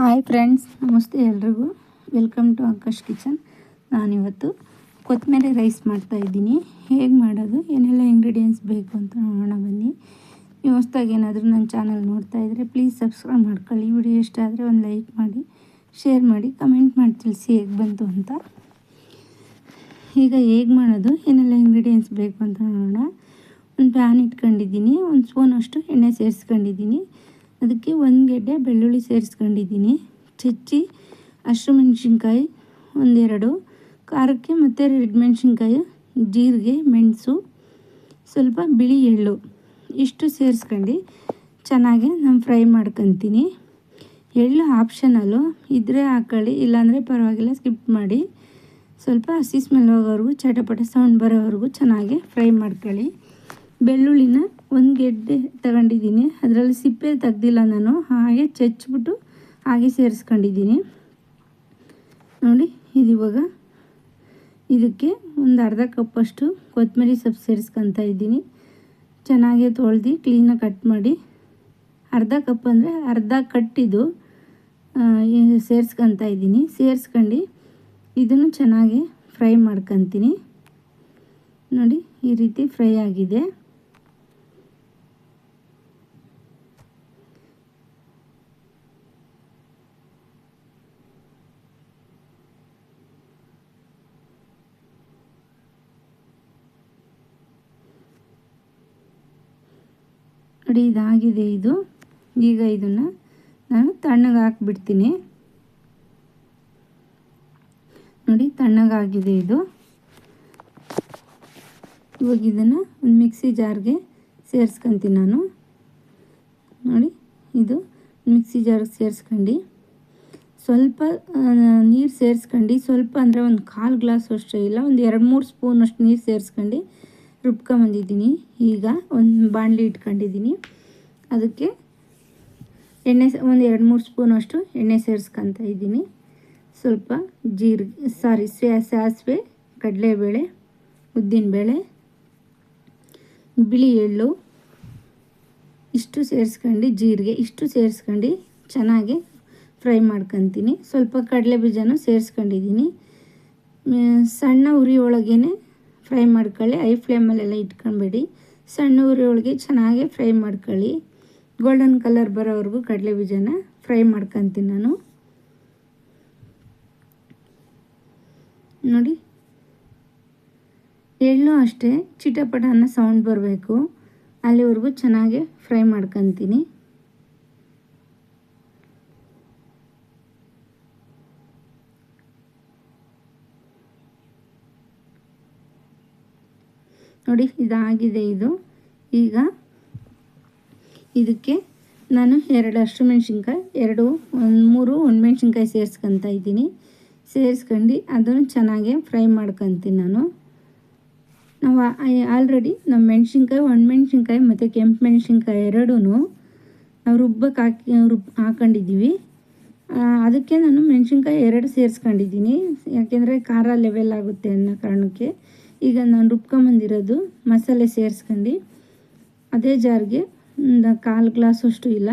Hi friends ನಮಸ್ತೆ ಎಲ್ರಿಗೂ. Welcome to Akash kitchen ನಾನಿವತ್ತು ಕೊತ್ತಂಬರಿ ರೈಸ್ ಮಾಡ್ತಾಯಿದ್ದೀನಿ ಹೇಗೆ ಮಾಡೋದು, ಏನೆಲ್ಲ ಇಂಗ್ರೀಡಿಯೆಂಟ್ಸ್ ಬೇಕು ಅಂತ ನೋಡೋಣ ಬನ್ನಿ. ನೀವು ಹೊಸ್ದಾಗಿ ಏನಾದರೂ ನನ್ನ ಚಾನಲ್ ನೋಡ್ತಾ ಇದ್ದರೆ ಪ್ಲೀಸ್ ಸಬ್ಸ್ಕ್ರೈಬ್ ಮಾಡ್ಕೊಳ್ಳಿ. ವಿಡಿಯೋ ಇಷ್ಟ ಆದರೆ ಒಂದು ಲೈಕ್ ಮಾಡಿ ಶೇರ್ ಮಾಡಿ ಕಮೆಂಟ್ ಮಾಡಿ ತಿಳಿಸಿ ಹೇಗೆ ಬಂತು ಅಂತ. ಈಗ ಹೇಗೆ ಮಾಡೋದು, ಏನೆಲ್ಲ ಇಂಗ್ರೀಡಿಯೆಂಟ್ಸ್ ಬೇಕು ಅಂತ ನೋಡೋಣ. ಒಂದು ಪ್ಯಾನ್ ಇಟ್ಕೊಂಡಿದ್ದೀನಿ, ಒಂದು ಸ್ಪೂನಷ್ಟು ಎಣ್ಣೆ ಸೇರಿಸ್ಕೊಂಡಿದ್ದೀನಿ. ಅದಕ್ಕೆ ಒಂದು ಗೆಡ್ಡೆ ಬೆಳ್ಳುಳ್ಳಿ ಸೇರಿಸ್ಕೊಂಡಿದ್ದೀನಿ. ಚಚ್ಚಿ ಹಸಿಮೆಣ್ಸಿನ್ಕಾಯಿ ಒಂದೆರಡು. ಖಾರಕ್ಕೆ ಮತ್ತು ರೆಡ್ ಮೆಣಸಿನ್ಕಾಯಿ, ಜೀರಿಗೆ, ಮೆಣಸು, ಸ್ವಲ್ಪ ಬಿಳಿ ಎಳ್ಳು. ಇಷ್ಟು ಸೇರಿಸ್ಕೊಂಡು ಚೆನ್ನಾಗಿ ನಾನು ಫ್ರೈ ಮಾಡ್ಕೊತೀನಿ. ಎಳ್ಳು ಆಪ್ಷನಲ್ಲು. ಇದ್ರೆ ಹಾಕ್ಕೊಳ್ಳಿ ಇಲ್ಲಾಂದರೆ ಪರವಾಗಿಲ್ಲ, ಸ್ಕಿಪ್ ಮಾಡಿ. ಸ್ವಲ್ಪ ಹಸಿ ಸ್ಮೆಲ್ ಹೋಗೋವರೆಗೂ ಚಟಪಟ ಸೌಂಡ್ ಬರೋವರೆಗೂ ಚೆನ್ನಾಗಿ ಫ್ರೈ ಮಾಡ್ಕೊಳ್ಳಿ. ಬೆಳ್ಳುಳ್ಳಿನ ಒಂದು ಗೆಡ್ಡೆ ತಗೊಂಡಿದ್ದೀನಿ. ಅದರಲ್ಲಿ ಸಿಪ್ಪೆ ತೆಗ್ದಿಲ್ಲ ನಾನು. ಹಾಗೆ ಚಚ್ಚಿಬಿಟ್ಟು ಹಾಗೆ ಸೇರಿಸ್ಕೊಂಡಿದ್ದೀನಿ. ನೋಡಿ, ಇದು ಇವಾಗ ಇದಕ್ಕೆ ಒಂದು ಅರ್ಧ ಕಪ್ಪಷ್ಟು ಕೊತ್ತಂಬರಿ ಸೊಪ್ಪು ಸೇರಿಸ್ಕೊತಾ ಇದ್ದೀನಿ. ಚೆನ್ನಾಗಿ ತೊಳೆದು ಕ್ಲೀನಾಗಿ ಕಟ್ ಮಾಡಿ. ಅರ್ಧ ಕಪ್ ಅಂದರೆ ಅರ್ಧ ಕಟ್ಟಿದ್ದು ಸೇರಿಸ್ಕೊತಾ ಇದ್ದೀನಿ. ಸೇರಿಸ್ಕೊಂಡು ಇದನ್ನು ಚೆನ್ನಾಗಿ ಫ್ರೈ ಮಾಡ್ಕೊತೀನಿ. ನೋಡಿ, ಈ ರೀತಿ ಫ್ರೈ ಆಗಿದೆ. ಇದಾಗಿದೆ ಇದು. ಈಗ ಇದನ್ನು ನಾನು ತಣ್ಣಗೆ ಹಾಕ್ಬಿಡ್ತೀನಿ. ನೋಡಿ ತಣ್ಣಗಾಗಿದೆ ಇದು. ಇವಾಗ ಇದನ್ನು ಒಂದು ಮಿಕ್ಸಿ ಜಾರ್ಗೆ ಸೇರಿಸ್ಕೊಂತೀನಿ ನಾನು. ನೋಡಿ ಇದು ಮಿಕ್ಸಿ ಜಾರ್ಗೆ ಸೇರಿಸ್ಕೊಂಡು. ಸ್ವಲ್ಪ ನೀರು ಸೇರಿಸ್ಕೊಂಡು. ಸ್ವಲ್ಪ ಅಂದರೆ ಒಂದು ಕಾಲು ಗ್ಲಾಸ್ ಅಷ್ಟೇ ಇಲ್ಲ, ಒಂದು ಎರಡು ಮೂರು ಸ್ಪೂನ್ ಅಷ್ಟು ನೀರು ಸೇರಿಸ್ಕೊಂಡು. ರುಬ್ಕೊಂಬಂದಿದ್ದೀನಿ. ಈಗ ಒಂದು ಬಾಣಲಿ ಇಟ್ಕೊಂಡಿದ್ದೀನಿ. ಅದಕ್ಕೆ ಎಣ್ಣೆ ಒಂದು ಎರಡು ಮೂರು ಸ್ಪೂನಷ್ಟು ಎಣ್ಣೆ ಸೇರಿಸ್ಕೊತ ಇದ್ದೀನಿ. ಸ್ವಲ್ಪ ಜೀರಿಗೆ ಸಾರಿ ಸಾಸಿವೆ, ಕಡಲೆಬೇಳೆ, ಉದ್ದಿನಬೇಳೆ ಬಿಳಿ ಎಳ್ಳು ಇಷ್ಟು ಸೇರಿಸ್ಕೊಂಡು ಜೀರಿಗೆ ಇಷ್ಟು ಸೇರಿಸ್ಕೊಂಡು ಚೆನ್ನಾಗಿ ಫ್ರೈ ಮಾಡ್ಕೊತೀನಿ. ಸ್ವಲ್ಪ ಕಡಲೆ ಬೀಜನೂ ಸೇರಿಸ್ಕೊಂಡಿದ್ದೀನಿ ಸಣ್ಣ ಉರಿ ಒಳಗೇ ಫ್ರೈ ಮಾಡ್ಕೊಳ್ಳಿ. ಐ ಫ್ಲೇಮಲ್ಲೆಲ್ಲ ಇಟ್ಕೊಬೇಡಿ. ಸಣ್ಣ ಉರಿ ಒಳಗೆ ಚೆನ್ನಾಗಿ ಫ್ರೈ ಮಾಡ್ಕೊಳ್ಳಿ. ಗೋಲ್ಡನ್ ಕಲರ್ ಬರೋವರೆಗೂ ಕಡಲೆ ಬೀಜನ ಫ್ರೈ ಮಾಡ್ಕೊತೀನಿ ನಾನು. ನೋಡಿ. ಎಳ್ಳು ಅಷ್ಟೇ ಚಿಟಪಟ ಅನ್ನೋ ಸೌಂಡ್ ಬರಬೇಕು. ಅಲ್ಲಿವರೆಗೂ ಚೆನ್ನಾಗಿ ಫ್ರೈ ಮಾಡ್ಕೊತೀನಿ. ನೋಡಿ, ಇದಾಗಿದೆ ಇದು. ಈಗ ಇದಕ್ಕೆ ನಾನು ಎರಡು ಅಷ್ಟು ಮೆಣಸಿನ್ಕಾಯಿ, ಎರಡು, ಒಂದು, ಮೂರು ಒಣಮೆಣ್ಸಿನ್ಕಾಯಿ ಸೇರಿಸ್ಕೊತ ಇದ್ದೀನಿ. ಸೇರಿಸ್ಕೊಂಡು ಅದನ್ನು ಚೆನ್ನಾಗೆ ಫ್ರೈ ಮಾಡ್ಕೊತೀನಿ ನಾನು. ನಾವು ಆಲ್ರೆಡಿ ನಮ್ಮ ಮೆಣಸಿನ್ಕಾಯಿ, ಒಣಮೆಣ್ಸಿನ್ಕಾಯಿ ಮತ್ತು ಕೆಂಪು ಮೆಣಸಿನ್ಕಾಯಿ ಎರಡೂ ನಾವು ರುಬ್ಬಕ್ಕೆ ಹಾಕಿ, ರುಬ್, ಹಾಕೊಂಡಿದ್ದೀವಿ. ಅದಕ್ಕೆ ನಾನು ಮೆಣಸಿನ್ಕಾಯಿ ಎರಡು ಸೇರಿಸ್ಕೊಂಡಿದ್ದೀನಿ. ಯಾಕೆಂದರೆ ಖಾರ ಲೆವೆಲ್ ಆಗುತ್ತೆ ಅನ್ನೋ ಕಾರಣಕ್ಕೆ. ಈಗ ನಾನು ರುಬ್ಕೊಂಬಂದಿರೋದು ಮಸಾಲೆ ಸೇರಿಸ್ಕೊಂಡು. ಅದೇ ಜಾರ್ಗೆ ಒಂದು ಕಾಲು ಗ್ಲಾಸ್ ಅಷ್ಟು ಇಲ್ಲ.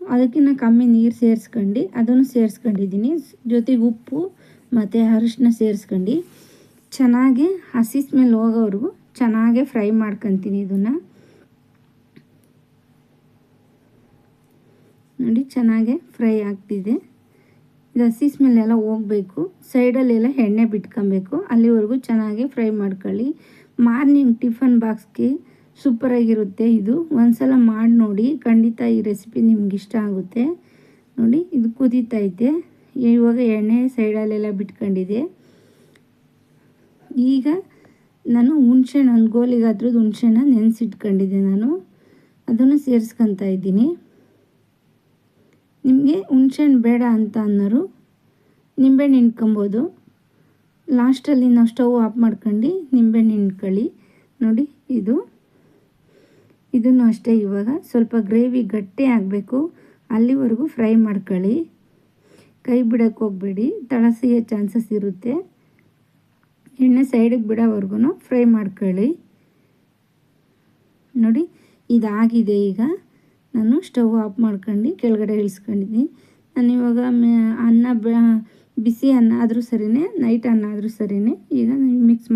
ಅದಕ್ಕಿಂತ ಕಮ್ಮಿ ನೀರು ಸೇರಿಸ್ಕೊಂಡು, ಅದನ್ನು ಸೇರಿಸ್ಕೊಂಡಿದ್ದೀನಿ ಜೊತೆಗೆ ಉಪ್ಪು ಮತ್ತು ಅರಿಶಿನ ಸೇರಿಸ್ಕೊಂಡು. ಚೆನ್ನಾಗಿ ಹಸಿ ಸ್ಮೆಲ್ ಹೋಗೋವರೆಗೂ ಚೆನ್ನಾಗೆ ಫ್ರೈ ಮಾಡ್ಕೊತೀನಿ ಇದನ್ನು. ನೋಡಿ, ಚೆನ್ನಾಗೆ ಫ್ರೈ ಆಗ್ತಿದೆ. ಹಸಿ ಸ್ಮೆಲ್ ಎಲ್ಲ ಹೋಗಬೇಕು, ಸೈಡಲ್ಲೆಲ್ಲ ಎಣ್ಣೆ ಬಿಟ್ಕೊಬೇಕು, ಅಲ್ಲಿವರೆಗೂ ಚೆನ್ನಾಗಿ ಫ್ರೈ ಮಾಡ್ಕೊಳ್ಳಿ. ಮಾರ್ನಿಂಗ್ ಟಿಫನ್ ಬಾಕ್ಸ್ಗೆ ಸೂಪರಾಗಿರುತ್ತೆ ಇದು. ಒಂದ್ಸಲ ಮಾಡಿ ನೋಡಿ, ಖಂಡಿತ ಈ ರೆಸಿಪಿ ನಿಮ್ಗೆ ಇಷ್ಟ ಆಗುತ್ತೆ. ನೋಡಿ, ಇದು ಕುದೀತೈತೆ ಇವಾಗ ಎಣ್ಣೆ ಸೈಡಲ್ಲೆಲ್ಲ ಬಿಟ್ಕೊಂಡಿದೆ. ಈಗ ನಾನು ಹುಣ್ಸೆಣ್ಣು ಒಂದು ಗೋಲಿಗಾದ್ರದ್ದು ಹುಣ್ಸೆಹಣ್ಣ ನೆನೆಸಿಟ್ಕೊಂಡಿದ್ದೆ ನಾನು. ಅದನ್ನು ಸೇರಿಸ್ಕೊತಾ ಇದ್ದೀನಿ. ನಿಮಗೆ ಹುಣ್ಸೆಹಣ್ಣು ಬೇಡ ಅಂತ ಅನ್ನೋರು ನಿಂಬೆಹಣ್ಣು ಹಿಂಡ್ಕೊಬೋದು. ಲಾಸ್ಟಲ್ಲಿ ನಾವು ಸ್ಟವ್ ಆಫ್ ಮಾಡ್ಕೊಂಡು ನಿಂಬೆಹಣ್ಣು ಹಿಂಡ್ಕೊಳ್ಳಿ. ನೋಡಿ, ಇದು. ಇದನ್ನು ಅಷ್ಟೇ ಇವಾಗ ಸ್ವಲ್ಪ ಗ್ರೇವಿ ಗಟ್ಟಿ ಆಗಬೇಕು. ಅಲ್ಲಿವರೆಗೂ ಫ್ರೈ ಮಾಡ್ಕೊಳ್ಳಿ. ಕೈ ಬಿಡೋಕ್ಕೆ ಹೋಗಬೇಡಿ. ತಳಸಿಯ ಚಾನ್ಸಸ್ ಇರುತ್ತೆ. ಎಣ್ಣೆ ಸೈಡಿಗೆ ಬಿಡೋವರೆಗೂ ಫ್ರೈ ಮಾಡ್ಕೊಳ್ಳಿ. ನೋಡಿ, ಇದಾಗಿದೆ ಈಗ. ನಾನು ಸ್ಟವ್ ಆಫ್ ಮಾಡ್ಕೊಂಡು ಕೆಳಗಡೆ ಇಳಿಸ್ಕೊಂಡಿದ್ದೀನಿ. ನಾನು ಇವಾಗ ಅನ್ನ ಬಿಸಿ ಅನ್ನ ಆದರೂ ಸರಿನೇ, ನೈಟ್ ಅನ್ನ ಆದರೂ ಸರಿನೇ, ಈಗ ನಾನು ಮಿಕ್ಸ್